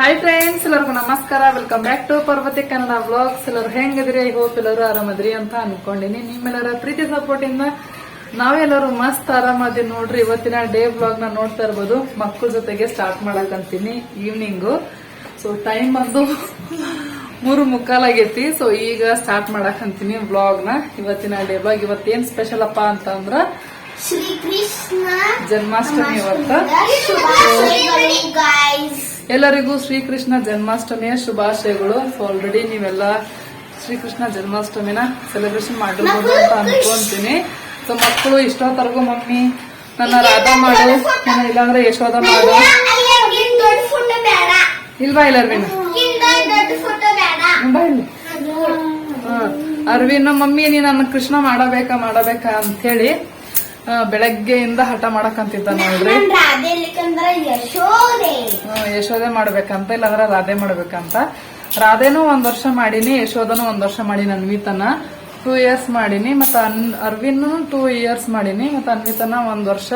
Hi friends ಎಲ್ಲರಿಗೂ ನಮಸ್ಕಾರ. Welcome back to Parvati Kannada blogs ಎಲ್ಲರೂ ಹೆಂಗಿದ್ರಿ ಐ ಹೋಪ್ ಎಲ್ಲರೂ ಆರಾಮದ್ರಿ ಅಂತ ಅನ್ಕೊಂಡಿನಿ. ನಿಮ್ಮೆಲ್ಲರ ಪ್ರೀತಿ ಸಪೋರ್ಟ್ ಇಂದ ನಾವೆಲ್ಲರೂ ಮಸ್ತ್ ಆರಾಮದಿ ನೋಡ್ರಿ. ಇವತ್ತಿನ ಡೇ ಬ್ಲಾಗ್ನ ನೋಡ್ತಾ ಇರ್ಬೋದು. ಮಕ್ಕಳ ಜೊತೆಗೆ ಸ್ಟಾರ್ಟ್ ಮಾಡಕಂತೀನಿ ಈವ್ನಿಂಗು ಸೊ ಟೈಮ್ ಬಂದು ಮೂರು ಮುಕ್ಕಾಲಾಗೈತಿ ಸೊ ಈಗ ಸ್ಟಾರ್ಟ್ ಮಾಡಕಂತೀನಿ ಬ್ಲಾಗ್ನ. ಇವತ್ತಿನ ಡೇ ಬ್ಲಾಗ್ ಇವತ್ತೇನ್ ಸ್ಪೆಷಲ್ ಅಪ್ಪ ಅಂತಂದ್ರ ಶ್ರೀ ಕೃಷ್ಣ ಜನ್ಮಾಷ್ಟಮಿ ಇವತ್ತು. ಎಲ್ಲರಿಗೂ ಶ್ರೀಕೃಷ್ಣ ಜನ್ಮಾಷ್ಟಮಿಯ ಶುಭಾಶಯಗಳು. ಆಲ್ರೆಡಿ ನೀವೆಲ್ಲ ಶ್ರೀಕೃಷ್ಣ ಜನ್ಮಾಷ್ಟಮಿನ ಸೆಲೆಬ್ರೇಷನ್ ಮಾಡಿರ್ಬೋದು ಅಂತ ಅನ್ಕೊಂತೀನಿ. ಸೊ ಮಕ್ಕಳು ಇಷ್ಟೊತ್ತರೆಗೂ ಮಮ್ಮಿ, ನನ್ನ ರಾಧಾ ಮಾಡು, ನನ್ನ ಇಲ್ಲಾಂದ್ರೆ ಯಶೋಧ ಮಾಡು. ಇಲ್ವಾ ಇಲ್ಲ? ಅರ್ವಿನ ಅರ್ವಿನ ಮಮ್ಮಿ ನೀ ನನ್ನ ಕೃಷ್ಣ ಮಾಡಬೇಕಾ ಮಾಡಬೇಕಾ ಅಂತ ಹೇಳಿ ಬೆಳಗ್ಗೆಯಿಂದ ಹಠ ಮಾಡಕಂತಿದ್ದ ನೋಡ್ರಿ ಯಶೋದೆ ಮಾಡ್ಬೇಕಂತ ಇಲ್ಲಾಂದ್ರೆ ರಾಧೆ ಮಾಡ್ಬೇಕಂತ. ರಾಧೆನೂ ಒಂದ್ ವರ್ಷ ಮಾಡೀನಿ ಯಶೋದನು ಒಂದ್ ವರ್ಷ ಮಾಡೀನಿ ಅನ್ವಿತನ ಟೂ ಇಯರ್ಸ್ ಮಾಡೀನಿ ಮತ್ತ ಅರ್ವಿನ್ ಟೂ ಇಯರ್ಸ್ ಮಾಡೀನಿ ಮತ್ತ ಅನ್ವಿತನ ಒಂದ್ ವರ್ಷ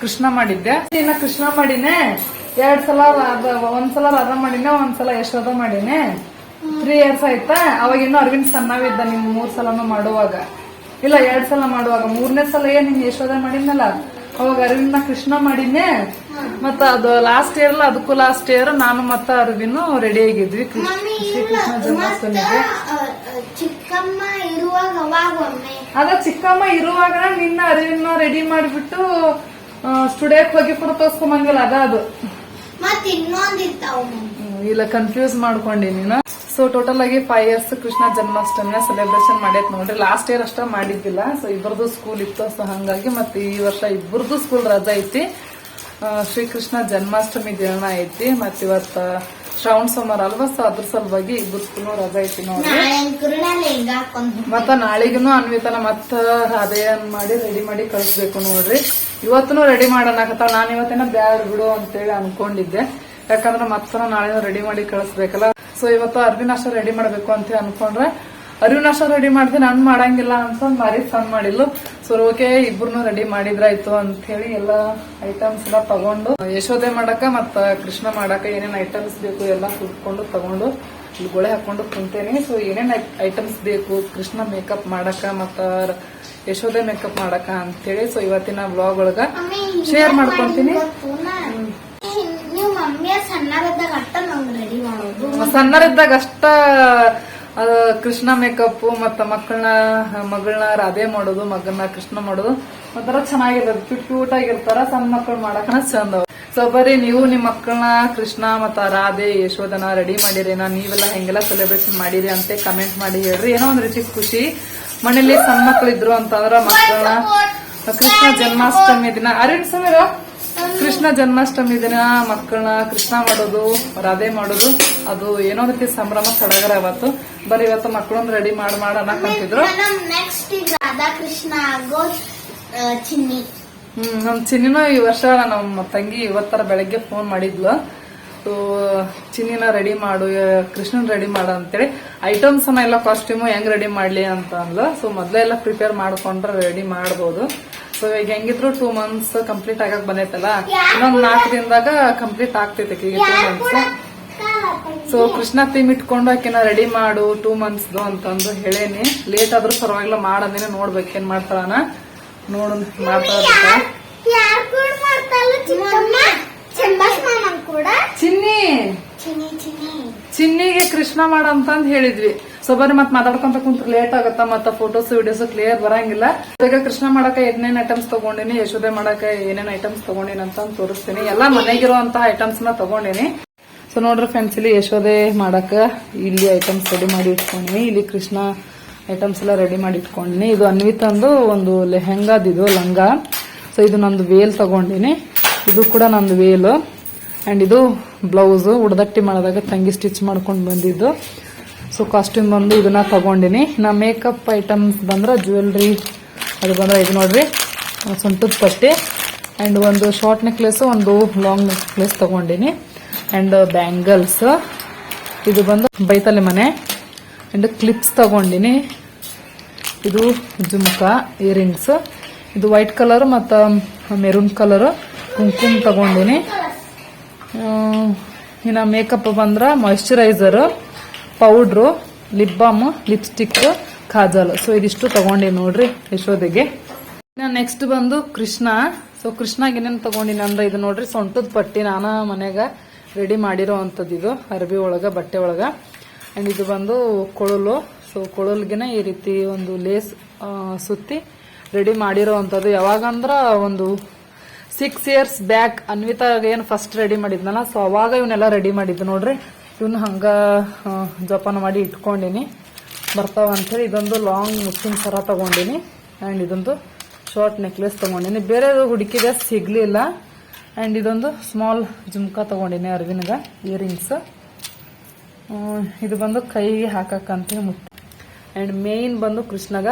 ಕೃಷ್ಣ ಮಾಡಿದ್ದೆ. ಇನ್ನ ಕೃಷ್ಣ ಮಾಡಿನೇ ಎರಡ್ ಸಲ ರಾಧ ಒಂದ್ಸಲ ರಾಧಾ ಮಾಡಿನೇ ಒಂದ್ಸಲ ಯಶೋದ ಮಾಡಿನೇ. ತ್ರೀ ಇಯರ್ಸ್ ಆಯ್ತಾ? ಅವಾಗ ಇನ್ನು ಅರವಿಂದ್ ಸಣ್ಣವಿದ್ದ ನಿಮ್ ಮೂರ್ ಸಲನು ಮಾಡುವಾಗ. ಇಲ್ಲ ಎರಡ್ ಸಲ ಮಾಡುವಾಗ. ಮೂರನೇ ಸಲ ಏನ್ ಹಿಂಗ್ ಯಶೋಧ ಮಾಡಿದ್ನಲ್ಲ? ಅವಾಗ ಅರವಿಂದ ಕೃಷ್ಣ ಮಾಡಿದ್ನೆ? ಮತ್ತ ಅದು ಲಾಸ್ಟ್ ಇಯರ್ ಅಲ್ಲ ಅದಕ್ಕೂ ಲಾಸ್ಟ್ ಇಯರ್ ನಾನು ಮತ್ತ ಅರವಿಂದ್ ರೆಡಿ ಆಗಿದ್ವಿ. ಶ್ರೀಕೃಷ್ಣ ಜನ್ಮಾಷ್ಟಮಿಗೆ. ಚಿಕ್ಕಮ್ಮ ಇರುವಾಗ ಅದ ಚಿಕ್ಕಮ್ಮ ಇರುವಾಗ ನಿನ್ನ ಅರಿವಿನ ರೆಡಿ ಮಾಡಿಬಿಟ್ಟು ಸ್ಟುಡಿಯೋಕ್ ಹೋಗಿ ಫೋಟೋ ತೋರ್ಸ್ಕೊಂಬಂದಿಲ್ಲ ಅದ ಅದು. ಇನ್ನೊಂದಿರ್ತಾವ ಇಲ್ಲ ಕನ್ಫ್ಯೂಸ್ ಮಾಡ್ಕೊಂಡಿ ನೀನು. ಸೊ ಟೋಟಲ್ ಆಗಿ ಫೈವ್ ಇಯರ್ಸ್ ಕೃಷ್ಣ ಜನ್ಮಾಷ್ಟಮಿನ ಸೆಲೆಬ್ರೇಷನ್ ಮಾಡೈತ್ ನೋಡ್ರಿ. ಲಾಸ್ಟ್ ಇಯರ್ ಅಷ್ಟ ಮಾಡಿದ್ದಿಲ್ಲ. ಸೊ ಇಬ್ಬರದು ಸ್ಕೂಲ್ ಇತ್ತು. ಸೊ ಹಂಗಾಗಿ ಮತ್ತೆ ಈ ವರ್ಷ ಇಬ್ಬರದು ಸ್ಕೂಲ್ ರಜಾ ಐತಿ. ಶ್ರೀಕೃಷ್ಣ ಜನ್ಮಾಷ್ಟಮಿ ದಿನ ಐತಿ. ಮತ್ತೆ ಇವತ್ತ ಶ್ರಾವಣ ಸೋಮವಾರ ಅಲ್ವಾ? ಸೊ ಅದ್ರ ಸಲುವಾಗಿ ಇಬ್ಬರು ಸ್ಕೂಲ್ ರಜಾ ಐತಿ ನೋಡ್ರಿ. ಮತ್ತ ನಾಳಿಗೂನು ಅನ್ವಿತನ ಮತ್ತ ಅದೇನ್ ಮಾಡಿ ರೆಡಿ ಮಾಡಿ ಕಳಿಸ್ಬೇಕು ನೋಡ್ರಿ. ಇವತ್ತೂ ರೆಡಿ ಮಾಡೋಣ ನಾನು ಇವತ್ತೇನ ಬ್ಯಾಡ್ ಬಿಡು ಅಂತೇಳಿ ಅನ್ಕೊಂಡಿದ್ದೆ. ಯಾಕಂದ್ರೆ ಮತ್ತೆ ನಾಳೆ ರೆಡಿ ಮಾಡಿ ಕಳಿಸ್ಬೇಕಲ್ಲ. ಸೊ ಇವತ್ತು ಅರ್ವಿನ ಅಷ್ಟ ರೆಡಿ ಮಾಡ್ಬೇಕು ಅಂತ ಅನ್ಕೊಂಡ್ರೆ ಅರಿವಿನಾಶ ರೆಡಿ ಮಾಡಿದ್ರೆ ನನ್ ಮಾಡಂಗಿಲ್ಲ ಅಂತ ಮಾರಿ ಫನ್ ಮಾಡಿಲ್ಲ ಸೊ ಓಕೆ ಇಬ್ರು ರೆಡಿ ಮಾಡಿದ್ರಾಯ್ತು ಅಂತ ಹೇಳಿ ಎಲ್ಲ ಐಟಮ್ಸ್ ಎಲ್ಲ ತಗೊಂಡು ಯಶೋದೆ ಮಾಡಕ ಮತ್ತ ಕೃಷ್ಣ ಮಾಡಕ ಏನೇನ್ ಐಟಮ್ಸ್ ಬೇಕು ಎಲ್ಲ ಕುಟ್ಕೊಂಡು ತಗೊಂಡು ಇಲ್ಲಿ ಗೊಳೆ ಹಾಕೊಂಡು ಕುಂತೇನಿ. ಸೊ ಏನೇನ್ ಐಟಮ್ಸ್ ಬೇಕು ಕೃಷ್ಣ ಮೇಕಪ್ ಮಾಡಕ ಮತ್ತ ಯಶೋದೆ ಮೇಕಪ್ ಮಾಡಕ ಅಂತೇಳಿ ಸೊ ಇವತ್ತಿನ ಬ್ಲಾಗ್ ಒಳಗ ಶೇರ್ ಮಾಡ್ಕೊಂತೀನಿ? ಮಮ್ಮಿಯ ಸಣ್ಣರಿದ್ದಾಗ ಅಷ್ಟ ಕೃಷ್ಣ ಮೇಕಪ್ ಮತ್ತ ಮಕ್ಕಳನ್ನ ಮಗಳನ್ನ ರಾಧೆ ಮಾಡೋದು ಮಗನ ಕೃಷ್ಣ ಮಾಡೋದು, ಒಂಥರ ಚೆನ್ನಾಗಿರೋದು. ಕ್ಯೂಟ್ ಕ್ಯೂಟ್ ಆಗಿರ್ತಾರ, ಸಣ್ಣ ಮಕ್ಕಳು ಮಾಡಕನ ಚಂದ. ಸೊ ಬರೀ ನೀವು ನಿಮ್ಮ ಮಕ್ಕಳನ್ನ ಕೃಷ್ಣ ಮತ್ತ ರಾಧೆ, ಯಶೋಧನ ರೆಡಿ ಮಾಡಿರೇನ ನೀವೆಲ್ಲ ಹೆಂಗೆಲ್ಲ ಸೆಲೆಬ್ರೇಷನ್ ಮಾಡಿರಿ ಅಂತ ಕಮೆಂಟ್ ಮಾಡಿ ಹೇಳ್ರಿ. ಏನೋ ಒಂದ್ ರೀತಿ ಖುಷಿ. ಮನೇಲಿ ಸಣ್ಣ ಮಕ್ಕಳು ಇದ್ರು ಅಂತಂದ್ರ ಮಕ್ಕಳನ್ನ ಕೃಷ್ಣ ಜನ್ಮಾಷ್ಟಮಿ ದಿನ. ಅರಿನ್ ಸಮೀರ ಕೃಷ್ಣ ಜನ್ಮಾಷ್ಟಮಿ ದಿನ ಮಕ್ಕಳನ್ನ ಕೃಷ್ಣ ಮಾಡೋದು ರಾಧೆ ಮಾಡೋದು ಅದು ಏನೋ ರೀತಿ ಸಂಭ್ರಮ ಸಡಗರ ಅವತ್ತು ಬರೀ ಇವತ್ತು ಮಕ್ಕಳನ್ನ ರೆಡಿ ಮಾಡಿ ಮಾಡ ಅನ್ನಕಂತಿದ್ರು. ನೆಕ್ಸ್ಟ್ ಈಗ ರಾಧಾಕೃಷ್ಣ ಆಗೋ ಚಿನ್ನಿ. ಹ್ಮ್ ನಮ್ ಚಿನ್ನಿನೂ ಈ ವರ್ಷ ನಮ್ಮ ತಂಗಿ ಇವತ್ತರ ಬೆಳಗ್ಗೆ ಫೋನ್ ಮಾಡಿದ್ಲು. ಸೊ ಚಿನ್ನಿನ ರೆಡಿ ಮಾಡು ಕೃಷ್ಣನ್ ರೆಡಿ ಮಾಡು ಅಂತೇಳಿ. ಐಟಮ್ಸ್ ಎಲ್ಲ ಕಾಸ್ಟ್ಯೂಮ್ ಹೆಂಗ್ ರೆಡಿ ಮಾಡ್ಲಿ ಅಂತ ಅಂದ್ಲು. ಸೊ ಮೊದ್ಲೇ ಎಲ್ಲ ಪ್ರಿಪೇರ್ ಮಾಡ್ಕೊಂಡ್ರೆ ರೆಡಿ ಮಾಡ್ಬೋದು. ಸೊ ಈಗ ಹೆಂಗಿದ್ರು ಟೂ ಮಂತ್ಸ್ ಕಂಪ್ಲೀಟ್ ಆಗಕ್ ಬಂದೈತಲ್ಲ? ಇನ್ನೊಂದ್ ನಾಲ್ಕು ದಿನದಾಗ ಕಂಪ್ಲೀಟ್ ಆಗ್ತೈತೆ ಈಗ two months so Krishna theme ಇಟ್ಕೊಂಡು ಆಕಿನ ರೆಡಿ ಮಾಡು ಟೂ ಮಂತ್ಸ್ದು ಅಂತಂದು ಹೇಳೇನಿ. ಲೇಟ್ ಆದ್ರೂ ಪರವಾಗಿಲ್ಲ ಮಾಡಂದಿನ ನೋಡ್ಬೇಕು ಏನ್ ಮಾಡ್ತಾಳನ. ನೋಡು ಮಾಡ್ತಾಳ ಕೂಡ? ಚಿನ್ನಿ. ಚಿನ್ನಿ ಚಿನ್ನಿ. ಚಿನ್ನಿಗೆ ಕೃಷ್ಣ ಮಾಡ ಅಂತಂದ್ ಹೇಳಿದ್ವಿ. ಸೊ ಬರೀ ಮತ್ತೆ ಮಾತಾಡ್ಕೊಂತ ಲೇಟ್ ಆಗತ್ತ ಮತ್ತ ಫೋಟೋಸ್ ವಿಡಿಯೋಸ್ ಕ್ಲಿಯರ್ ಬರಂಗಿಲ್ಲ. ಈಗ ಕೃಷ್ಣ ಮಾಡಕ ಏನೇನ್ ಐಟಮ್ಸ್ ತಗೊಂಡಿನಿ ಯಶೋದೆ ಮಾಡಕ ಏನೇನ್ ಐಟಮ್ಸ್ ತಗೊಂಡಿನಿ ಅಂತ ತೋರಿಸ್ತೀನಿ. ಎಲ್ಲಾ ಮನೆಗಿರುವಂತಹ ಐಟಮ್ಸ್ನ ತಗೊಂಡಿನಿ. ಸೊ ನೋಡ್ರಿ ಫ್ರೆಂಡ್ಸ್ ಇಲ್ಲಿ ಯಶೋದೆ ಮಾಡಕ ಇಲ್ಲಿ ಐಟಮ್ಸ್ ರೆಡಿ ಮಾಡಿ ಇಟ್ಕೊಂಡಿನಿ. ಇಲ್ಲಿ ಕೃಷ್ಣ ಐಟಮ್ಸ್ ಎಲ್ಲ ರೆಡಿ ಮಾಡಿ ಇಟ್ಕೊಂಡಿನಿ. ಇದು ಅನ್ವಿತಂದು ಒಂದು ಲೆಹೆಂಗಾದಿದು, ಲಂಗ. ಸೊ ಇದು ನಂದು ವೇಲ್ ತಗೊಂಡಿನಿ. ಇದು ಕೂಡ ನಂದು ವೇಲ್ ಅಂಡ್ ಇದು ಬ್ಲೌಸ್ ಉಡದಟ್ಟಿ ಮಾಡಿದಾಗ ತಂಗಿ ಸ್ಟಿಚ್ ಮಾಡ್ಕೊಂಡು ಬಂದಿದ್ದು. ಸೊ ಕಾಸ್ಟ್ಯೂಮ್ ಬಂದು ಇದನ್ನ ತಗೊಂಡಿನಿ. ನಾ ಮೇಕಪ್ ಐಟಮ್ಸ್ ಬಂದ್ರೆ ಜ್ಯುವೆಲ್ರಿ ಅದು ಬಂದ್ರೆ ಇದು ನೋಡ್ರಿ ಸೊಂಟದ ಪಟ್ಟಿ ಆ್ಯಂಡ್ ಒಂದು ಶಾರ್ಟ್ ನೆಕ್ಲೆಸ್ ಒಂದು ಲಾಂಗ್ ನೆಕ್ಲೆಸ್ ತಗೊಂಡಿನಿ. ಆ್ಯಂಡ್ ಬ್ಯಾಂಗಲ್ಸ್ ಇದು ಬಂದು ಬೈತಲೆ ಮನೆ. ಆ್ಯಂಡ್ ಕ್ಲಿಪ್ಸ್ ತಗೊಂಡಿನಿ. ಇದು ಜುಮ್ಕ ಇಯರಿಂಗ್ಸ್ ಇದು ವೈಟ್ ಕಲರ್ ಮತ್ತು ಮೆರೂನ್ ಕಲರ್ ಕುಂಕುಮ್ ತಗೊಂಡಿನಿ. ಇನ್ನು ಮೇಕಪ್ ಬಂದ್ರೆ moisturiser powder, lip balm, lipstick, kajal. So ಇದಿಷ್ಟು ತಗೊಂಡೆ ನೋಡ್ರಿ ಯಶೋದೆಗೆ ಇನ್ನು ನೆಕ್ಸ್ಟ್ ಬಂದು ಕೃಷ್ಣ. ಸೊ ಕೃಷ್ಣಾಗ ಏನೇನು ತಗೊಂಡಿನಿ ಅಂದ್ರೆ ಇದು ನೋಡ್ರಿ ಸೊಂಟದ ಪಟ್ಟಿ ನಾನ ಮನೆಯಾಗ ರೆಡಿ ಮಾಡಿರೋ ಅಂಥದ್ದು ಇದು, ಅರಬಿ ಒಳಗ, ಬಟ್ಟೆ ಒಳಗ. ಅಂಡ್ ಇದು ಬಂದು ಕೊಳಲು. ಸೊ ಕೊಳಲ್ಗೆನ ಈ ರೀತಿ ಒಂದು ಲೇಸ್ ಸುತ್ತಿ ರೆಡಿ ಮಾಡಿರೋ ಅಂಥದ್ದು ಯಾವಾಗಂದ್ರ ಒಂದು ಸಿಕ್ಸ್ ಇಯರ್ಸ್ ಬ್ಯಾಕ್ ಅನ್ವಿತಾಗ ಏನು ಫಸ್ಟ್ ರೆಡಿ ಮಾಡಿದ್ನಲ್ಲ ಸೊ ಅವಾಗ ಇವನ್ನೆಲ್ಲ ರೆಡಿ ಮಾಡಿದ್ದು ನೋಡ್ರಿ. ಇವನ್ನ ಹಂಗೆ ಜೋಪಾನ ಮಾಡಿ ಇಟ್ಕೊಂಡಿನಿ. ಬರ್ತಾವ ಇದೊಂದು ಲಾಂಗ್ ಮುಕ್ಕಿನ ಸರ ತಗೊಂಡಿನಿ. ಆ್ಯಂಡ್ ಇದೊಂದು ಶಾರ್ಟ್ ನೆಕ್ಲೆಸ್ ತಗೊಂಡಿನಿ. ಬೇರೆದು ಹುಡುಕಿದೆ ಸಿಗ್ಲಿಲ್ಲ. ಆ್ಯಂಡ್ ಇದೊಂದು ಸ್ಮಾಲ್ ಜುಮ್ಕಾ ತಗೊಂಡಿನಿ ಅರ್ವಿನಗ ಇಯರಿಂಗ್ಸ್ ಇದು ಬಂದು ಕೈಗೆ ಹಾಕಕ್ಕಂತ ಮುತ್ತು. ಆ್ಯಂಡ್ ಮೇನ್ ಬಂದು ಕೃಷ್ಣಗ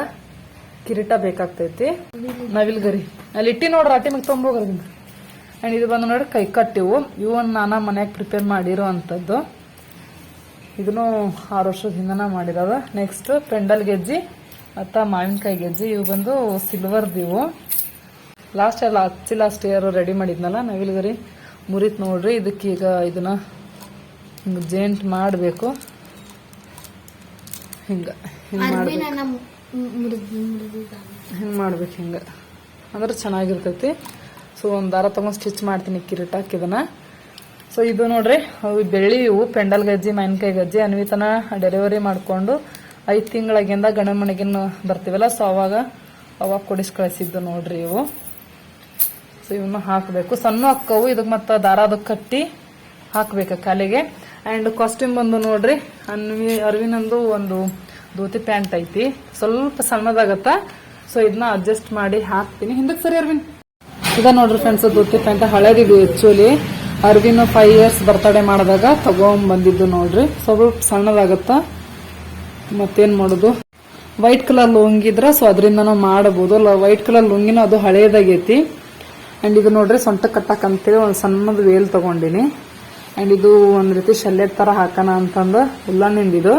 ಕಿರೀಟ ಬೇಕಾಗ್ತೈತಿ. ನವಿಲ್ಗರಿ ಅಲ್ಲಿ ಇಟ್ಟಿ ನೋಡ್ರಿ ರಾಟಿ ಮ್ಯಾಗ ತೊಂಬೋಗ್ರಿ ಆ್ಯಂಡ್ ಇದು ಬಂದು ನೋಡ್ರಿ ಕೈ ಕಟ್ಟಿವು. ಇವನ್ ನಾನು ಮನ್ಯಾಗ ಪ್ರಿಪೇರ್ ಮಾಡಿರೋ ಅಂಥದ್ದು. ಇದನ್ನು ಆರು ವರ್ಷದ ಹಿಂದನ ಮಾಡಿರೋದು. ನೆಕ್ಸ್ಟ್ ಪೆಂಡಲ್ ಗೆಜ್ಜಿ ಮತ್ತು ಮಾವಿನಕಾಯಿ ಗೆಜ್ಜಿ ಇವು ಬಂದು ಸಿಲ್ವರ್ದು ಇವು ಲಾಸ್ಟ್ ಎಲ್ಲ ಹಚ್ಚಿ ಲಾಸ್ಟ್ ಇಯರ್ ರೆಡಿ ಮಾಡಿದ್ನಲ್ಲ ನವಿಲ್ಗರಿ ಮುರಿತ್ ನೋಡ್ರಿ ಇದಕ್ಕೀಗ ಇದನ್ನ ಹಿಂಗೆ ಜೇಂಟ್ ಮಾಡಬೇಕು. ಹಿಂಗೆ ಹಿಂಗೆ ಹಿಂಗೆ ಮಾಡ್ಬೇಕು ಹಿಂಗೆ. ಅಂದ್ರೆ ಚೆನ್ನಾಗಿರ್ತೈತಿ. ಸೊ ಒಂದು ದಾರ ತಗೊಂಡು ಸ್ಟಿಚ್ ಮಾಡ್ತೀನಿ ಇದನ್ನ ಸೊ ಇದು ನೋಡ್ರಿ ಬೆಳ್ಳಿ ಇವು, ಪೆಂಡಲ್ ಗಜ್ಜಿ, ಮಾವಿನಕಾಯಿ ಗಜ್ಜಿ, ಅನ್ವಿತನ ಡೆಲಿವರಿ ಮಾಡಿಕೊಂಡು ಐದು ತಿಂಗಳಾಗಿಂದ ಗಣ ಮನೆಗಿನ ಬರ್ತೀವಲ್ಲ ಸೊ ಅವಾಗ ಅವಾಗ ಕೊಡಿಸ್ ಕಳಿಸಿದ್ದು ನೋಡ್ರಿ ಇವು. ಸೊ ಇವನ್ನ ಹಾಕಬೇಕು. ಸಣ್ಣ ಅಕ್ಕವು ಇದಕ್ಕೆ ಮತ್ತೆ ದಾರ ಅದಕ್ಕೆ ಕಟ್ಟಿ ಹಾಕಬೇಕು ಕಾಲಿಗೆ. ಆ್ಯಂಡ್ ಕಾಸ್ಟ್ಯೂಮ್ ಬಂದು ನೋಡ್ರಿ, ಅನ್ವಿ, ಅರ್ವಿನಂದು ಒಂದು ಧೋತಿ ಪ್ಯಾಂಟ್ ಐತಿ. ಸ್ವಲ್ಪ ಸಣ್ಣದಾಗತ್ತ ಸೊ ಇದನ್ನ ಅಡ್ಜಸ್ಟ್ ಮಾಡಿ ಹಾಕ್ತೀನಿ. ಹಿಂದಕ್ಕೆ ಸರಿ ಅರ್ವಿನ್. ಇದ ನೋಡ್ರಿ friends dhoti pant ಹಳೇದಿದು actually Arvin five years birthday ಮಾಡಿದಾಗ ಬಂದಿದ್ದು ನೋಡ್ರಿ. ಸ್ವಲ್ಪ ಸಣ್ಣದಾಗತ್ತ? ಮತ್ತೇನ್ ಮಾಡೋದು? ವೈಟ್ ಕಲರ್ ಲುಂಗಿದ್ರೆ ಸೊ ಅದರಿಂದ ಮಾಡಬಹುದು ವೈಟ್ ಕಲರ್ ಲುಂಗಿನ ಅದು ಹಳೇದಾಗೈತಿ. ಅಂಡ್ ಇದು ನೋಡ್ರಿ ಸೊಂಟ ಕಟ್ಟಕ್ ಅಂತೇಳಿ ಒಂದು ಸಣ್ಣದ ವೇಲ್ ತಗೊಂಡಿನಿ. ಅಂಡ್ ಇದು ಒಂದು ರೀತಿ ಶಲ್ಯದ ಥರ ಹಾಕೋಣ ಅಂತಂದು ಉಲ್ಲನಿಂದ ಇದು.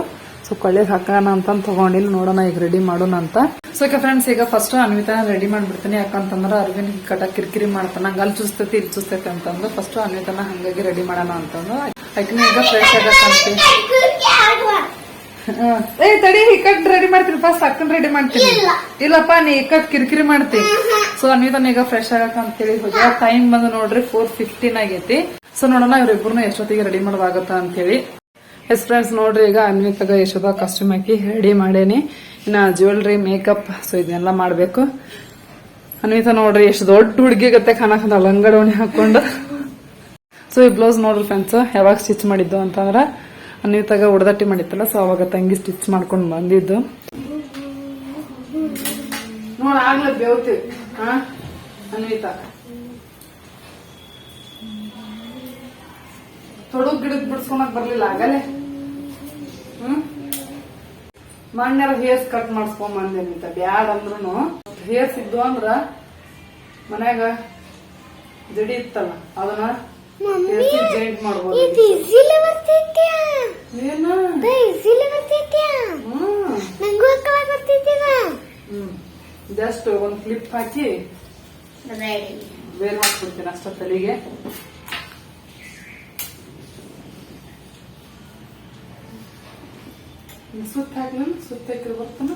ಸೊ ಕೊಳ್ಳೆಗೆ ಹಾಕೋಣ ಅಂತಂದು ತಗೊಂಡಿಲ್ಲ ನೋಡೋಣ ಈಗ ರೆಡಿ ಮಾಡೋಣ ಅಂತ. ಸೊ ಈಗ ಫ್ರೆಂಡ್ಸ್ ಈಗ ಫಸ್ಟ್ ಅನ್ವಿತಾ ರೆಡಿ ಮಾಡ್ಬಿಡ್ತೀನಿ. ಯಾಕಂತಂದ್ರೆ ಅರ್ವಿನ್ ಕಟ್ಟ ಕಿರಿಕಿರಿ ಮಾಡ್ತಾನೆ. ಹಂಗ ಅಲ್ಲಿ ಚುಸ್ತೈತಿ ಇಲ್ಲಿ ಚುಸ್ತೈತಿ ಅಂತಂದು ಫಸ್ಟ್ ಅನ್ವಿತಾನ ಹಂಗಾಗಿ ರೆಡಿ ಮಾಡೋಣ ಅಂತಂದು. ಆಯ್ತು ಈಗ ಫ್ರೆಶ್ ಆಗಕ್ಕಂತ ಹಾ. ಏ ತಡಿ ಇಕ್ಕಟ್ ರೆಡಿ ಮಾಡ್ತೀನಿ. ಫಸ್ಟ್ ಅಕ್ಕನ್ ರೆಡಿ ಮಾಡ್ತೀನಿ. ಇಲ್ಲಪ್ಪ ನೀ ಇಕ್ಕಟ್ ಕಿರಿಕಿರಿ ಮಾಡ್ತಿ. ಸೊ ಅನ್ವಿತಾನ ಈಗ ಫ್ರೆಶ್ ಆಗಕ್ ಅಂತೇಳಿ ಹೋಗ್ಯ ಟೈಮ್ ಬಂದು ನೋಡ್ರಿ ಫೋರ್ ಫಿಫ್ಟೀನ್ ಆಗೈತಿ. ಸೊ ನೋಡೋಣ ಇವ್ರಿಬ್ರು ಎಷ್ಟೊತ್ತಿಗೆ ರೆಡಿ ಮಾಡೋದಾಗತ್ತ ಅಂತೇಳಿ. ಎಸ್ ಫ್ರೆಂಡ್ಸ್, ನೋಡ್ರಿ, ಈಗ ಅನ್ವಿತಾಗ ಯಶೋದ ಕಾಸ್ಟ್ಯೂಮ್ ಹಾಕಿ ರೆಡಿ ಮಾಡೇನಿ. ಇನ್ನ ಜ್ಯುವೆಲ್ರಿ ಮೇಕಪ್ ಸೊ ಇದನ್ನೆಲ್ಲ ಮಾಡಬೇಕು. ಅನ್ವಿತಾ, ನೋಡ್ರಿ, ಎಷ್ಟು ದೊಡ್ಡ ಹುಡುಗಿ ಗತ್ತೆ ಕಾಣಕಂತ ಲಂಗಡೋಣಿ ಹಾಕೊಂಡು. ಸೊ ಈ ಬ್ಲೌಸ್ ನೋಡ್ರಿ ಫ್ರೆಂಡ್ಸ್ ಯಾವಾಗ ಸ್ಟಿಚ್ ಮಾಡಿದ್ದು ಅಂತಂದ್ರೆ ಅನ್ವಿತಾಗ ಉಡದಟ್ಟಿ ಮಾಡಿತ್ತಲ್ಲ ಸೊ ಅವಾಗ ತಂಗಿ ಸ್ಟಿಚ್ ಮಾಡ್ಕೊಂಡು ಬಂದಿದ್ದು. ನೋಡ, ಆಗ್ಲೇ ಬೇವ್ತೀವಿ ಅನ್ವಿತಾ. ತೊಡಗ್ ಗಿಡಕ್ ಬಿಡ್ಸ್ಕೊಳಕ್ ಬರ್ಲಿಲ್ಲ ಆಗಲೇ. ಹ್ಮ್? ಮಣ್ಣಾರ ಹೇರ್ಸ್ ಕಟ್ ಮಾಡಿಸ್ಕೊಂಬಂದೆ ಅಂತ ಅನ್ವಿತಾ ಬ್ಯಾಡ್ ಅಂದ್ರೂ ಹೇರ್ಸ್ ಇದ್ದು ಅಂದ್ರ ಮನ್ಯಾಗ ಜಡಿ ಇತ್ತಲ್ಲ ಅದನ್ನ ಮಾಡ್ಬೋದು ಜಸ್ಟ್ ಒಂದ್ ಕ್ಲಿಪ್ ಹಾಕಿ ಬೇರೆ ಹಾಕ್ಬಿಡ್ತೀನಿ ಅಷ್ಟ ತಲೆಗೆ. ಸುತ್ತ ಹಾಕಿ ಸುತ್ತ ಹಾಕಿ ಬರ್ತಾನ?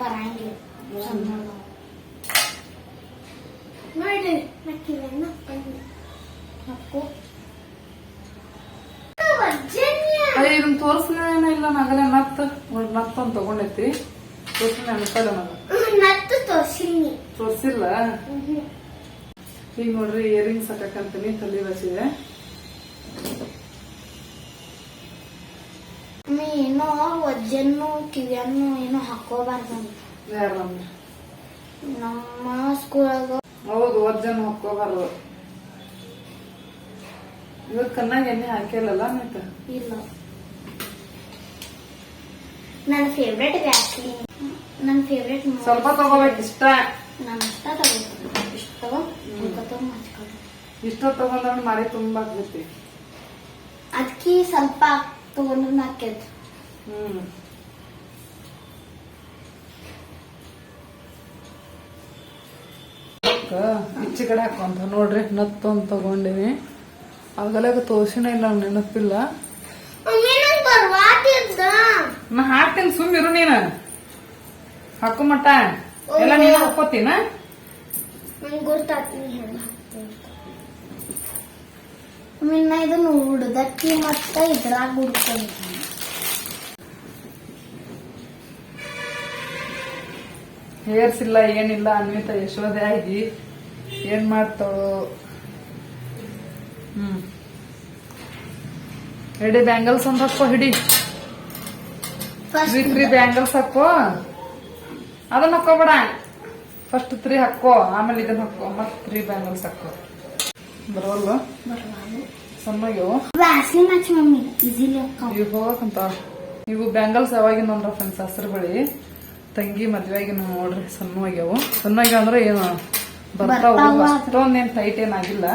ಬರಂಗಿಲ್ಲ. ನೋಡಿ ಹಾಕಿಲ್ಲ ಹಾಕು. ವಜ್ಜನ್ಯ ಅದೇ ಇದನ್ನ ತೋರಿಸ್ಲೇನ ಇಲ್ಲ ನಾಗಲೇ ನತ್? ನತ್ ಅಂತ ತಗೊಂಡೈತಿ. ತೋರಿಸ್ಲೇ ಅನ್ಸಲ್ಲ ನತ್ತು ತೋರ್ಸಿಲ್ಲ? ಈಗ ನೋಡ್ರಿ ಇಯರಿಂಗ್ಸ್ ಹಾಕಂತೀನಿ ತಲೆ ಬಸಿದೆ ವಜ್ಜನ್ನು ಕಿವಿಯನ್ನು ಏನು ಹಾಕೋಬಾರ್ದು ಯಾರಂದ್ರೆ ನಮ್ಮ ಸ್ಕೂಲಾಗ ಹೌದು ಒಜ್ಜನ್ ಹಾಕೋಬಾರ್ದು ಇವತ್ತು ಕಣ್ಣಾಗ ಎಣ್ಣೆ ಹಾಕಿಲ್ಲಲ್ಲ ನೀತ ಇಲ್ಲ. ನನ್ನ ಫೇವ್ರೆಟ್ ವ್ಯಾಕ್ಸಿನ್ ನನ್ನ ಫೇವ್ರೆಟ್ ಸ್ವಲ್ಪ ತಗೋಬೇಕು ಇಷ್ಟ? ನಾನು ಇಷ್ಟ ತಗೋಬೇಕು ಇಷ್ಟ ಹಚ್ಕೊಂಡು. ಇಷ್ಟ ತಗೊಂಡ್ರೆ ಮಾರಿ ತುಂಬಾ ಆಗ್ತೈತಿ. ಅದಕ್ಕೆ ಸ್ವಲ್ಪ ತಗೊಂಡ್ರೆ ನಾಕೈದು ಹ್ಮ್. ಈಚೆ ಕಡೆ ಹಾಕೊಂತ ನೋಡ್ರಿ ನತ್ತೊಂದು ತಗೊಂಡಿನಿ. ಆಗಲಾಗ ತೋರ್ಸಿನ ಇಲ್ಲ ನೆನಪಿಲ್ಲ. ನಾ ಹಾಕ್ತೀನಿ ಸುಮ್ಮಿರು ನೀನು. ಹಾಕು ಮಟ್ಟ ಎಲ್ಲ ನೀನು ಹಾಕೋತೀನ? ಇದನ್ನು ಉಡ್ದಕ್ಕಿ ಮತ್ತ ಇದ್ರಾಗ ಹುಡ್ಕೊಂತೀನಿ ಹೇರ್ಸ್ ಇಲ್ಲ ಏನಿಲ್ಲ ಅನ್ವಿತ ಯಶೋದೆ ಆಗಿ ಏನ್ ಮಾಡ್ತಾಳು ಹ್ಮ್. ಹಿಡಿ ಬ್ಯಾಂಗಲ್ಸ್ ಒಂದ್ ಹಾಕೋ ಹಿಡಿ. ತ್ರೀ ತ್ರೀ ಬ್ಯಾಂಗಲ್ಸ್ ಹಾಕೋ ಅದನ್ನ ಹಾಕೋಬೇಡ ಫಸ್ಟ್ ತ್ರೀ ಹಾಕೋ ಆಮೇಲೆ ಇದನ್ನ ಹಾಕೋ ಮತ್ ತ್ರೀ ಬ್ಯಾಂಗಲ್ಸ್ ಹಾಕೋ ಬರೋಲ್ಲ ಸಣ್ಣ ಇವು ಹೋಗಕ್ಕಂತ ಇವು ಬ್ಯಾಂಗಲ್ಸ್ ಯಾವಾಗಿನ ನೋಡ್ರ ಫ್ರೆಂಡ್ಸ್ ಹಸ್ರು ಬಳಿ. ತಂಗಿ ಮದ್ವೆಗಿನ ನೋಡ್ರಿ ಸಣ್ಣ ಆಗ್ಯಾವು ಸಣ್ಣ ಆಗ್ಯಾವ ಅಂದ್ರೆ ಏನು ಬರ್ತಾವು. ಅಷ್ಟೊಂದೇನ್ ಟೈಟ್ ಏನಾಗಿಲ್ಲ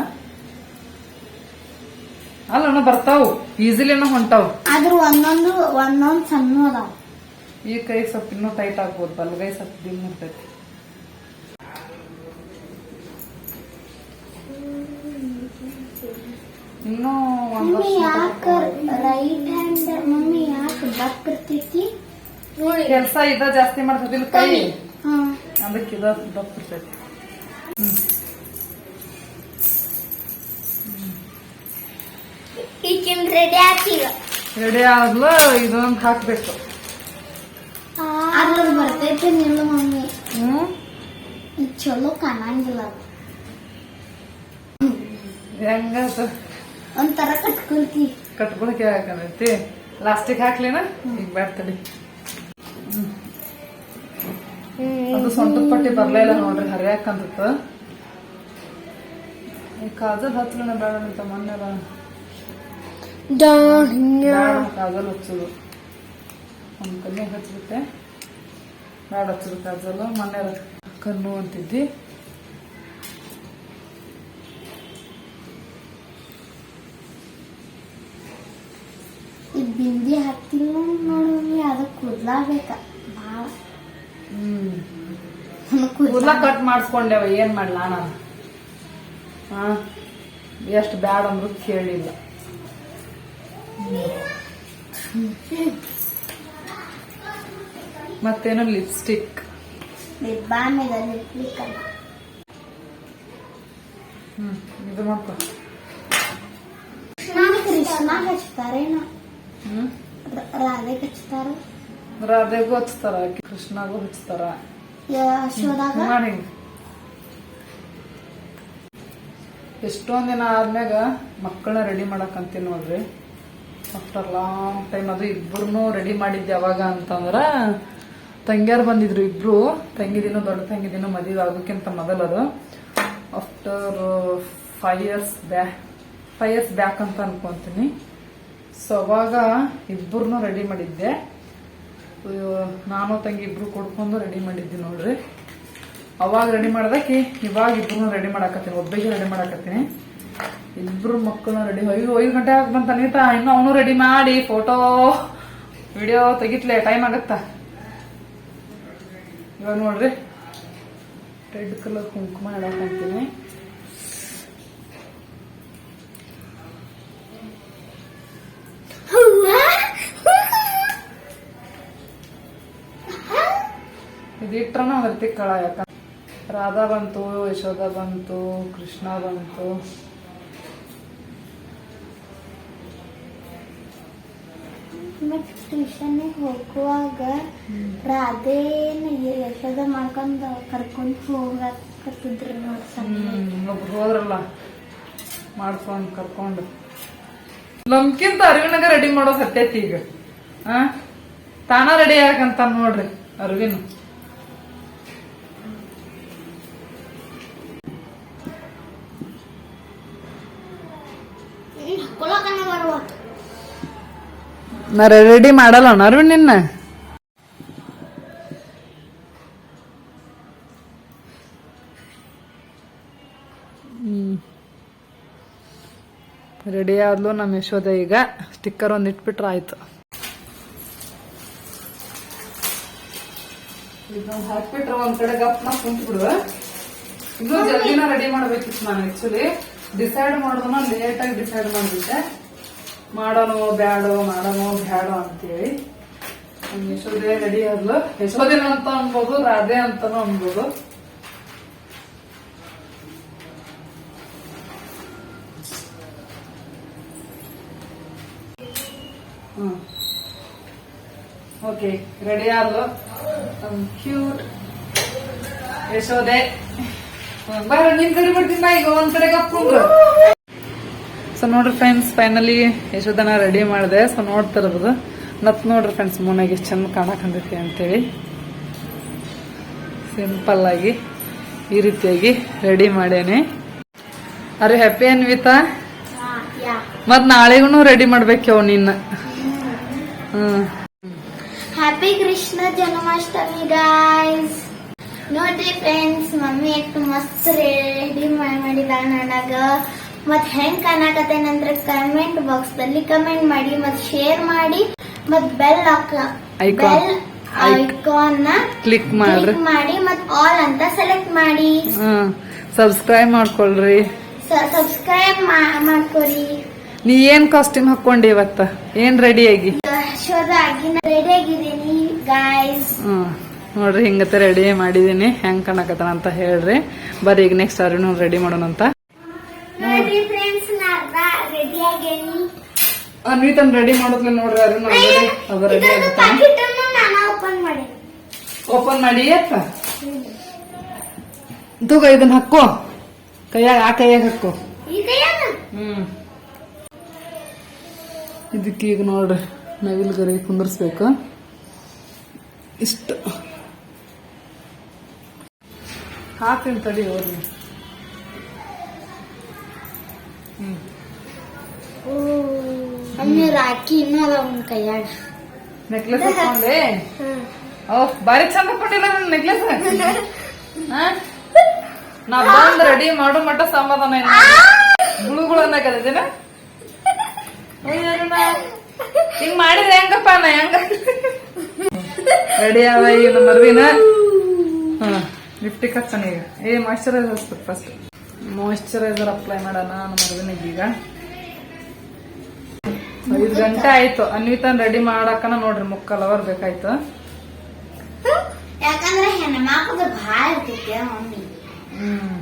ಅಲ್ಲ ಬರ್ತಾವು. ಈಸಿಲಿನ ಹೊಂಟಾವು. ಆದ್ರೂ ಒಂದೊಂದು ಒಂದೊಂದ್ ಸಣ್ಣ ಅದಾವ. ಈ ಕೈ ಸ್ವಲ್ಪ ಇನ್ನೂ ಟೈಟ್ ಆಗ್ಬೋದು ಬಲಗೈ ಸ್ವಲ್ಪ ದಿಮ್ ಇರ್ತೈತಿ. ಇನ್ನೂ ಒಂದು ರೈಟ್ ಹ್ಯಾಂಡ್ ಮಮ್ಮಿ ಯಾಕೆ ಇರ್ತೈತಿ? ಕೆಲಸ ಇದ ಜಾಸ್ತಿ ಮಾಡ್ತದಿಲ್ಲ ಕೈ. ಹಾ. ಅದಕ್ಕೆ ಇದ ದಪ್ಪಿರ್ತೈತಿ ರೆಡಿ ಆತೀಗ ರೆಡಿ ಆದ್ಲು ಇದೊಂದು ಹಾಕ್ಬೇಕು. ಅದ್ರ ಬರ್ತೈತಿ ನಿಲ್ಲ ಮಮ್ಮಿ. ಹ್ಮ್. ಇದ್ ಚಲೋ ಕಾಣಂಗಿಲ್ಲ ಅದು. ಹೆಂಗ ಒಂಥರ ಕಟ್ಕೊಳ್ತಿ. ಕಟ್ಕೊಳಕ್ಕೆ ಹಾಕಂದೈತಿ ಲಾಸ್ಟಿಗೆ ಹಾಕ್ಲಿನ? ಈಗ ಬ್ಯಾಡ್ತಡಿ. ಅದು ಸೊಂಟದ ಪಟ್ಟಿ ಬರ್ಲೇ ಇಲ್ಲ ನೋಡ್ರಿ ಹರಿಯಾಕಂತ ಈ ಕಾಜಲ್ ಹಚ್ಚಲನ ಬೇಡ ಅಂತ ಮೊನ್ನೆ ಕಾಜಲ್ ಹಚ್ಚೋದು. ಒಂದು ಕಣ್ಣಿ ಹಚ್ಬಿಟ್ಟೆ. ಬೇಡ ಹಚ್ಚೋದು ಕಾಜಲ್ ಮೊನ್ನೆ ಕಣ್ಣು ಅಂತಿದ್ದಿ. ಈ ಬಿಂದಿ ಹತ್ತಿಲ್ಲ ನೋಡೋಣ ಅದಕ್ಕೆ ಅದ ಕುದ್ಲಾಬೇಕ ಭಾಳ ಕೂದಲ ಕಟ್ ಮಾಡಿಸ್ಕೊಂಡೆವ ಏನ್ ಮಾಡ್ಲ ನಾನು? ಹಾ? ಎಷ್ಟು ಬ್ಯಾಡ ಅಂದ್ರು ಕೇಳಿಲ್ಲ. ಮತ್ತೇನು ಲಿಪ್ಸ್ಟಿಕ್? ಹ್ಮ್ ಇದು ಮಾಡ್ಕೊ. ರಾಧೆ ಹಚ್ತಾರ ರಾಧೆಗೂ ಹಚ್ತಾರ ಕೃಷ್ಣಗೂ ಹಚ್ತಾರ. ಎಷ್ಟೊಂದ್ ದಿನ ಆದ್ಮ್ಯಾಗ ಮಕ್ಕಳನ್ನ ರೆಡಿ ಮಾಡಕಂತೀನಿ ನೋಡ್ರಿ. ಆಫ್ಟರ್ ಲಾಂಗ್ ಟೈಮ್ ಅದು ಇಬ್ರು ರೆಡಿ ಮಾಡಿದ್ದೆ ಯಾವಾಗ ಅಂತಂದ್ರ ತಂಗ್ಯಾರು ಬಂದಿದ್ರು ಇಬ್ರು. ತಂಗಿದಿನ ದೊಡ್ಡ ತಂಗಿದಿನ ಮದುವೆ ಆಗೋಕ್ಕಿಂತ ಮೊದಲದು after five years back five years back ಅಂತ ಅನ್ಕೊಂತೀನಿ. ಸೊ ಅವಾಗ ಇಬ್ಬರನ್ನೂ ರೆಡಿ ಮಾಡಿದ್ದೆ. ನಾನು ತಂಗಿ ಇಬ್ರು ಕೊಡ್ಕೊಂಡು ರೆಡಿ ಮಾಡಿದ್ದೀನಿ ನೋಡ್ರಿ. ಅವಾಗ ರೆಡಿ ಮಾಡ್ದಕ್ಕೆ ಇವಾಗ ಇಬ್ರು ರೆಡಿ ಮಾಡಾಕತ್ತೀನಿ ಒಬ್ಬಗೆ ರೆಡಿ ಮಾಡಾಕತ್ತೀನಿ. ಇಬ್ರು ಮಕ್ಕಳನ್ನ ರೆಡಿ ಐದು ಐದು ಗಂಟೆ ಆಗ ಬಂತ ಅನಿತಾ ಇನ್ನು ಅವನು ರೆಡಿ ಮಾಡಿ ಫೋಟೋ ವಿಡಿಯೋ ತೆಗಿತ್ಲೆ ಟೈಮ್ ಆಗತ್ತಾ? ಇವಾಗ ನೋಡ್ರಿ, ರೆಡ್ ಕಲರ್ ಕುಂಕುಮ ಇಡಕಂತೀನಿ ಇದಿಟ್ರನ ಹೊರತಿ ಕಳ ಯಾಕ ರಾಧಾ ಬಂತು ಯಶೋಧ ಬಂತು ಕೃಷ್ಣ ಬಂತು. ಮತ್ ಟ್ಯೂಷನ್ ಹೋಗುವಾಗ ರಾಧೇನ ಯಶೋಧ ಮಾಡ್ಕೊಂಡ್ ಕರ್ಕೊಂಡ್ ಹೋಗಕತ್ತಿದ್ರು ನೋಡ್ ಸಣ್ಣ ಹ್ಮ್ ಒಬ್ರು ಹೋದ್ರಲ್ಲ ಮಾಡ್ಕೊಂಡ್ ಕರ್ಕೊಂಡು. ನಮ್ಕಿಂತ ಅರವಿನಾಗ ರೆಡಿ ಮಾಡೋ ಸತ್ಯತಿ ಈಗ. ಆ? ತಾನ ರೆಡಿ ಆಗಂತ ನೋಡ್ರಿ ಅರವಿನ್ ನಾ ರೆಡಿ ಮಾಡಲ್ಲ ಅರವಿನ್ ನಿನ್ನ? ರೆಡಿ ಆದ್ಲು ನಮ್ಮ ಯಶೋದ ಈಗ. ಸ್ಟಿಕ್ಕರ್ ಒಂದು ಇಟ್ಬಿಟ್ರೆ ಆಯ್ತು. ಹಾಕ್ಬಿಟ್ರೆ ಒಂದ್ ಕಡೆ ಗಪ್ನ ಕುಂತ್ಬಿಡುವ. ಇನ್ನೂ ಜಲ್ದಿನ ರೆಡಿ ಮಾಡ್ಬೇಕಿತ್ತು ನಾನು ಆಕ್ಚುಲಿ ಡಿಸೈಡ್ ಮಾಡೋದನ್ನ ಲೇಟಾಗಿ ಡಿಸೈಡ್ ಮಾಡ್ಬಿಟ್ಟೆ. ಮಾಡೋಣ ಬ್ಯಾಡೋ ಮಾಡೋಣ ಬ್ಯಾಡೋ ಅಂತೇಳಿ. ಯಶೋದೆ ರೆಡಿ ಆದ್ಲು. ಯಶೋದಿನ ಅಂತ ಅನ್ಬೋದು, ರಾಧೆ ಅಂತಾನು ಅನ್ಬೋದು. Okay ready ಆದ್ಲು. ಕ್ಯೂಟ್ ಯಶೋದೆ ಬಾರ ಕಡೆ ಬಿಡ್ತೀನಿ ಈಗ ಒಂದ್ ಕಡೆ ಸೊ ನೋಡ್ರಿ ಫ್ರೆಂಡ್ಸ್ ಫೈನಲಿ ಯಶೋದನ ರೆಡಿ ಮಾಡಿದೆ. ಸೊ ನೋಡ್ತಿರೋದು ಮತ್ ನೋಡ್ರಿ ಫ್ರೆಂಡ್ಸ್ ಮನೆಗೆ ಎಷ್ಟು ಚಂದ ಕಾಣಕ್ ಹಂದೈತಿ ಅಂತೇಳಿ. ಸಿಂಪಲ್ ಆಗಿ ಈ ರೀತಿಯಾಗಿ ರೆಡಿ ಮಾಡೇನೆ. ಅರೆ ಹ್ಯಾಪಿ ಅನ್ವಿತಾ ಮತ್ ನಾಳೆಗೂ ರೆಡಿ ಮಾಡ್ಬೇಕವ್ ನಿನ್ನ. ಹ್ಮ್. ಹ್ಯಾಪಿ ಕೃಷ್ಣ ಜನ್ಮಾಷ್ಟಮಿ ಗಾಯ್ಸ್ ನೋಡ್ರಿ ಫ್ರೆಂಡ್ಸ್ ಮಮ್ಮಿ ಎಷ್ಟು ಮಸ್ತ್ ರೆಡಿ ಮಾಡಿದ ನನಗ ಮತ್ ಹೆಂಗ್ ಕಾಣಕತ್ತೇನಂದ್ರೆ ಕಮೆಂಟ್ ಬಾಕ್ಸ್ ದಲ್ಲಿ ಕಮೆಂಟ್ ಮಾಡಿ ಮತ್ ಶೇರ್ ಮಾಡಿ ಮತ್ ಬೆಲ್ ಐಕಾನ್ ಬೆಲ್ ಐಕಾನ್ನ ಕ್ಲಿಕ್ ಮಾಡ್ರಿ. ಮಾಡಿ ಮತ್ ಆಲ್ ಅಂತ ಸೆಲೆಕ್ಟ್ ಮಾಡಿ. ಸಬ್ಸ್ಕ್ರೈಬ್ ಮಾಡ್ಕೊಳ್ರಿ. ಸಬ್ಸ್ಕ್ರೈಬ್ ಮಾಡ್ಕೊರಿ ನೀ ಏನ್ ಕಾಸ್ಟ್ಯೂಮ್ ಹಾಕೊಂಡಿ ಇವತ್ತ? ಏನ್ ರೆಡಿ ಆಗಿ? ರೆಡಿ ಆಗಿದ್ದೀನಿ ಗಾಯ್ಸ್ ನೋಡ್ರಿ ಹಿಂಗತ್ತ ರೆಡಿ ಮಾಡಿದೀನಿ. ಹೆಂಗ್ ಕಾಣಕತ್ತಾನ ಅಂತ ಹೇಳ್ರಿ. ಬರ್ರಿ ಈಗ ನೆಕ್ಸ್ಟ್ ಅರಿನೂ ರೆಡಿ ಮಾಡೋಣ ಅಂತ ನೋಡ್ರಿ ಫ್ರೆಂಡ್ಸ್ ನಾ ರೆಡಿ ಆಗೇನಿ ಅನ್ವಿತನ್ ರೆಡಿ ಮಾಡೋದ್ಲೆ ನೋಡ್ರಿ ಅರಿನೂ ರೆಡಿ ಅದ ರೆಡಿ ಆಗುತ್ತಾನ ಓಪನ್ ಮಾಡಿ. ಅತ್ತ ತೂಗ ಇದನ್ನ ಹಾಕೋ ಕೈಯಾಗ ಆ ಕೈಯಾಗ ಹಾಕೋ ಹ್ಮ್. ಇದಕ್ಕೆ ಈಗ ನೋಡ್ರಿ ನವಿಲ್ ಗರಿ ಕುಂದರ್ಸ್ಬೇಕು. ಇಷ್ಟು. ಹಾಕ್ತೀನಿ ತಡಿ ಅವ್ರಿಗೆ ಹ್ಮ್. ಒಮ್ಮೆ ರಾಕಿ ಇನ್ನೂ ಅದ ಅವನ ಕೈಯಾಗ. ನೆಕ್ಲೆಸ್ ಹಾಕೊಂಡೆ? ಓ ಬಾರಿ ಚಂದ ಹಾಕೊಂಡಿಲ್ಲ ನನ್ನ ನೆಕ್ಲೆಸ್ ನಾ ಬಂದ್ ರೆಡಿ ಮಾಡೋ ಮಟ್ಟ ಸಮಾಧಾನ ಇಲ್ಲ ಗುಳುಗುಳು ಅನ್ನಕತ್ತೇನ ಹಿಂಗ್ ಮಾಡಿದ್ರೆ ಹೆಂಗಪ್ಪ ನಾ ಹೆಂಗ? ರೆಡಿ ಅದ ಈಗ ನಮ್ಮ ಮರ್ವಿನ ಹಾ ಲಿಫ್ಟಿಕ್ ಹಚ್ಚಣ ಈಗ. ಏ ಮಾಯ್ಶ್ಚರೈಸರ್ ಹಚ್ಬೇಕು ಫಸ್ಟ್ ಮಾಯ್ಶ್ಚರೈಸರ್ ಅಪ್ಲೈ ಮಾಡೋಣ ನಮ್ಮ ಮರ್ವಿನಿಗೆ ಈಗ. ಐದು ಗಂಟೆ ಆಯ್ತು. ಅನ್ವಿತನ್ ರೆಡಿ ಮಾಡಾಕನ ನೋಡ್ರಿ ಮುಕ್ಕಲ್ ಅವರ್ ಬೇಕಾಯ್ತು. ಯಾಕಂದ್ರೆ ಹೆಣ್ಮಕ್ಳದು ಭಾಳ ಇರ್ತೈತಿ ಮಮ್ಮಿ. ಹ್ಮ್.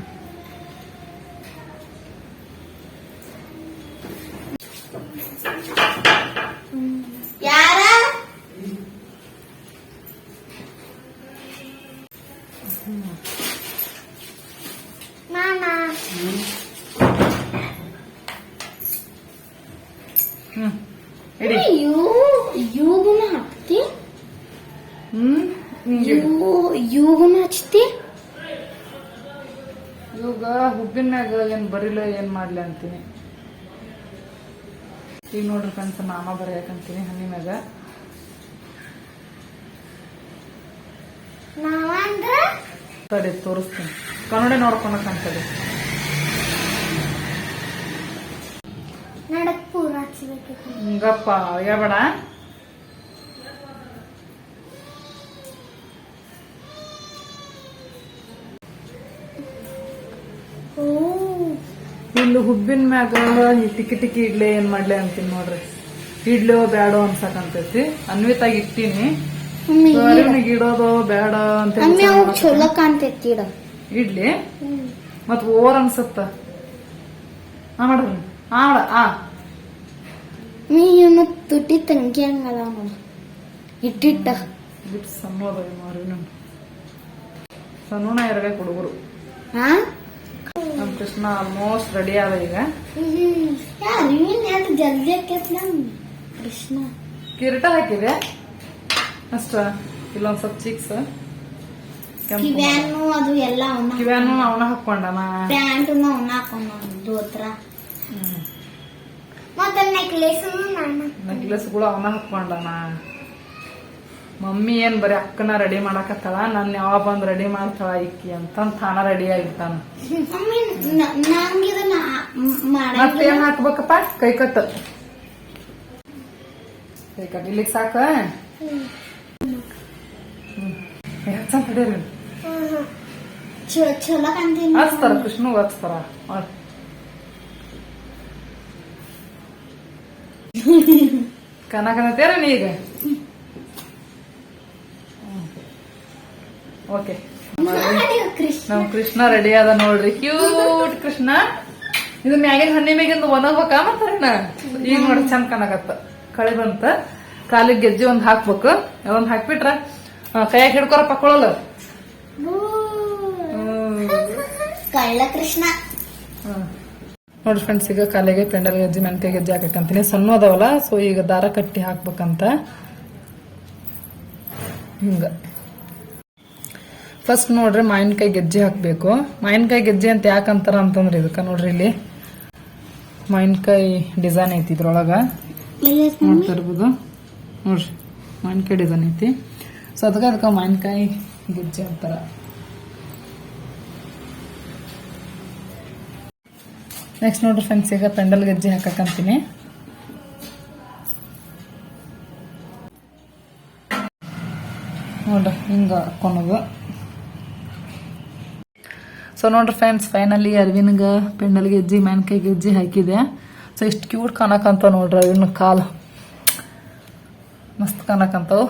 ಯಾರ ಮಾಡ್ಲಿ ಅಂತೀನಿ. ಈಗ ನೋಡ್ರಿ ಫ್ರೆಂಡ್ಸ್ ಮಾಮ ಬರೆಯಕಂತೀನಿ ನಾವಂದ್ರ ತಡಿ ತೋರಿಸ್ತೀನಿ. ಕನ್ನಡ ನೋಡ್ಕೊಳಕಂತದೆ ಹಿಂಗಪ್ಪ ಹೇಳ್ಬೇಡ ಇಲ್ಲಿ ಹುಬ್ಬಿನ ಮ್ಯಾಗ ಈ ಟಿಕಿ ಟಿಕಿ ಇಡ್ಲೆ ಏನ್ ಮಾಡ್ಲಿ ಅಂತೀನಿ ನೋಡ್ರಿ. ಇಡ್ಲೋ ಬ್ಯಾಡೋ ಅನ್ಸಕಂತೈತಿ. ಅನ್ವಿತಾಗಿ ಇಟ್ಟಿನಿ. ಇಡೋದೋ ಅರಿವಿನಿಗೆ ಇಡೋದು ಬೇಡ ಅಂತ ಚಲೋ ಕಾಣ್ತೈತಿ ಇಡ್ಲಿ. ಮತ್ ಓವರ್ ಅನ್ಸತ್ತ. ಆ ಮಾಡ್ರಿ ಆಡ ಆ ಮೀ ಇವನು ತುಟಿ ತಂಗಿ ಹಂಗಲ್ಲ ನೋಡು. ಇಟ್ಟಿಟ್ಟ. ಲಿಪ್ಸ್ ಸಣ್ಣದ ಮಾರಿನ ಸಣ್ಣ ಇರಬೇಕು ಹುಡುಗರು. ಹಾ ಕೃಷ್ಣ ಆಲ್ಮೋಸ್ಟ್ ರೆಡಿ ಆದ ಈಗ. ಜಲ್ದಿ ಕೃಷ್ಣ. ಕಿರೀಟ ಹಾಕಿದೆ. ಅಷ್ಟ. ಇಲ್ಲೊಂದ್ ಸ್ವಲ್ಪ ಚಿಕ್ಸ್ ಕಿವ್ಯಾನು ಅದು ಎಲ್ಲ ಅವನ ಕಿವ್ಯಾನು ಅವನ ಹಾಕೊಂಡನ? ಪ್ಯಾಂಟ್ ಅವನ ಹಾಕೊಂಡ ದೋತ್ರ. ಮತ್ತೆ ನೆಕ್ಲೆಸ್ ನೆಕ್ಲೆಸ್ಗಳು ಅವನ ಹಾಕೊಂಡನ? ಮಮ್ಮಿ ಏನ್ ಬರೀ ಅಕ್ಕನ ರೆಡಿ ಮಾಡಾಕತ್ತಾಳ? ನನ್ ಯಾವ ಬಂದ್ ರೆಡಿ ಮಾಡ್ತಾಳ ಇಕ್ಕಿ ಅಂತ ತಾನ ರೆಡಿ ಆಗಿರ್ತಾನ ನಂಗೆ ಮತ್ತೇನ್ ಹಾಕ್ಬೇಕಪ್ಪ? ಕೈ ಕಟ್. ಕೈ ಇಲ್ಲಿಗೆ ಸಾಕ? ಹಚ್ತಾರ ಕೃಷ್ಣಗ್ ಹಚ್ತಾರ. ಮಾಡ್. ಕನಕನತ್ಯಾರ ನೀ ಈಗ ಓಕೆ ನಮ್ ಕೃಷ್ಣ. ರೆಡಿ ಅದ ನೋಡ್ರಿ. ಕ್ಯೂಟ್ ಕೃಷ್ಣ. ಇದು ಮ್ಯಾಗಿನ ಹಣ್ಣಿ ಮ್ಯಾಗಿಂದ ಒಣಗ್ಬೇಕ ಮತ್ತೇನ ಈಗ ನೋಡ್ರಿ ಚಂದ ಕಾಣಕತ್ತ. ಕಳೆ ಬಂತ. ಕಾಲಿಗೆ ಗೆಜ್ಜೆ ಒಂದ್ ಹಾಕ್ಬೇಕು. ಒಂದ್ ಹಾಕ್ಬಿಟ್ರ ಕೈಯಾಗ ಹಿಡ್ಕೊರ ಪಕ್ಕೊಳ್ಳಲ್ಲ ಕಳ್ಳ ಕೃಷ್ಣ ನೋಡ್ರಿ ಫ್ರೆಂಡ್ಸ್ ಈಗ ಕಾಲಿಗೆ ಪೆಂಡಲ್ ಗೆಜ್ಜೆ ಮೆಂತೆ ಗೆಜ್ಜೆ ಹಾಕಂತೀನಿ ಸಣ್ಣ ಅದಾವಲ್ಲ ಸೊ ಈಗ ದಾರ ಕಟ್ಟಿ ಹಾಕ್ಬೇಕಂತ. ಹಿಂಗ. ಫಸ್ಟ್ ನೋಡ್ರಿ ಮಾವಿನಕಾಯಿ ಗೆಜ್ಜೆ ಹಾಕ್ಬೇಕು. ಮಾವಿನಕಾಯಿ ಗೆಜ್ಜೆ ಅಂತ ಯಾಕಂತಾರ ಅಂತಂದ್ರೆ ಇದಕ್ಕ ನೋಡ್ರಿ ಇಲ್ಲಿ. ಮಾವಿನಕಾಯಿ ಡಿಸೈನ್ ಐತಿ ಇದ್ರೊಳಗ. ನೋಡ್ತಾ ನೋಡ್ರಿ, ಮಾವಿನಕಾಯಿ ಡಿಸೈನ್ ಐತಿ. ಸೊ ಅದಕ್ಕೆ ಅದಕ್ಕೆ ಮಾವಿನಕಾಯಿ ಗೆಜ್ಜೆ ಅಂತಾರ. ನೆಕ್ಸ್ಟ್ ನೋಡ್ರಿ ಫ್ರೆಂಡ್ಸ್ ಈಗ ಪೆಂಡಲ್ ಗೆಜ್ಜೆ ಹಾಕಕ್ಕಂತೀನಿ ನೋಡ್ರಿ, ಹಿಂಗ ಹಾಕೊಳೋದು ಸೊ ನೋಡ್ರಿ ಫ್ರೆಂಡ್ಸ್ ಫೈನಲಿ ಅರವಿನ್ಗೆ ಪೆಂಡಲ್ ಗೆಜ್ಜಿ ಮ್ಯಾನ್ಕಾಯಿ ಗೆಜ್ಜಿ ಹಾಕಿದೆ. ಸೊ ಇಷ್ಟು ಕ್ಯೂಟ್ ಕಾಣಕಂತ ನೋಡ್ರಿ ಅರವಿನ ಕಾಲು. ಮಸ್ತ್ ಕಾಣಕಂತಾವು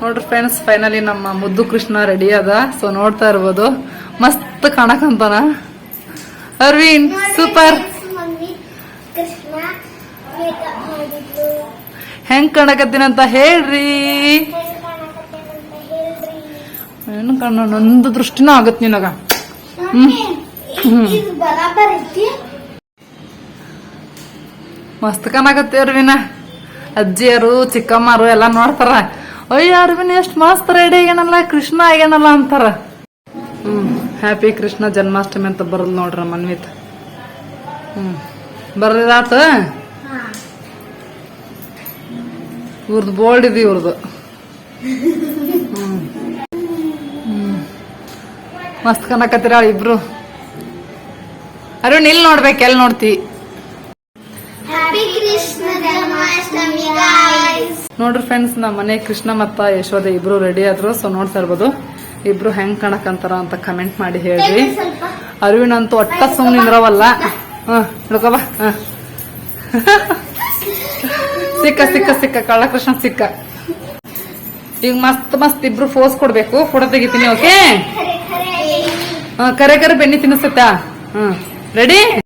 ನೋಡ್ರಿ ಫ್ರೆಂಡ್ಸ್ ಫೈನಲಿ ನಮ್ಮ ಮುದ್ದು ಕೃಷ್ಣ ರೆಡಿ ಅದ. ಸೊ ನೋಡ್ತಾ ಇರ್ಬೋದು. ಮಸ್ತ್ ಕಾಣಕಂತಾನ ಅರವಿನ್ ಸೂಪರ್ ಹೆಂಗ್ ಕಾಣಕತ್ತೇನಂತ ಹೇಳ್ರಿ. ಏನು ಕಣ್ಣ ನಂದು ದೃಷ್ಟಿನೂ ಆಗತ್ ನಿನಗ. ಮಸ್ತ್ ಕಾಣಕತ್ತಿ ಅರ್ವಿನ. ಅಜ್ಜಿಯರು ಚಿಕ್ಕಮ್ಮರು ಎಲ್ಲ ನೋಡ್ತಾರ. ಅಯ್ಯ ಅರ್ವಿನ ಎಷ್ಟು ಮಸ್ತ್ ರೆಡಿ ಆಗ್ಯಾನಲ್ಲ ಕೃಷ್ಣ ಆಗ್ಯಾನಲ್ಲ ಅಂತಾರ. ಹ್ಮ್ ಹ್ಯಾಪಿ ಕೃಷ್ಣ ಜನ್ಮಾಷ್ಟಮಿ ಅಂತ ಬರದ್ ನೋಡ್ರ ಮನ್ವಿತ್ ಹ್ಮ್ ಬರ್ರಿದಾತ ಇವ್ರದ್ದು ಬೋಲ್ಡ್ ಇದೆ ಇವ್ರದ್ದು ಮಸ್ತ್ ಕನಕತ್ತಿರಾಳ ಇಬ್ರು. ಅರುಣ್ ಇಲ್ಲಿ ನೋಡ್ಬೇಕು? ಎಲ್ಲಿ ನೋಡ್ತಿ? ನೋಡ್ರಿ ಫ್ರೆಂಡ್ಸ್ ನಮ್ಮ ಮನೆ ಕೃಷ್ಣ ಮತ್ತ ಯಶೋಧ ಇಬ್ರು ರೆಡಿ ಆದ್ರು ಸೊ ನೋಡ್ತಾ ಇರ್ಬೋದು. ಇಬ್ರು ಹೆಂಗ್ ಕಾಣಕಂತಾರ ಅಂತ ಕಮೆಂಟ್ ಮಾಡಿ ಹೇಳ್ರಿ. ಅರುವಿನ ಅಂತೂ ಒಟ್ಟ ಸುಮ್ಮನೆ ನಿಂದ್ರವಲ್ಲ. ಹ ಹಿಡ್ಕೊಬಾ ಹ. ಸಿಕ್ಕ ಸಿಕ್ಕ ಸಿಕ್ಕ ಕಳ್ಳ ಕೃಷ್ಣ ಸಿಕ್ಕ. ಈಗ ಮಸ್ತ್ ಮಸ್ತ್ ಇಬ್ರು ಫೋಸ್ ಕೊಡ್ಬೇಕು. ಫೋಟೋ ತೆಗಿತೀನಿ ಓಕೆ ಕರೆ ಕರೆ ಬೆಣ್ಣೆ ತಿನ್ನಿಸುತ್ತಾ? ಹ್ಮ್ ರೆಡಿ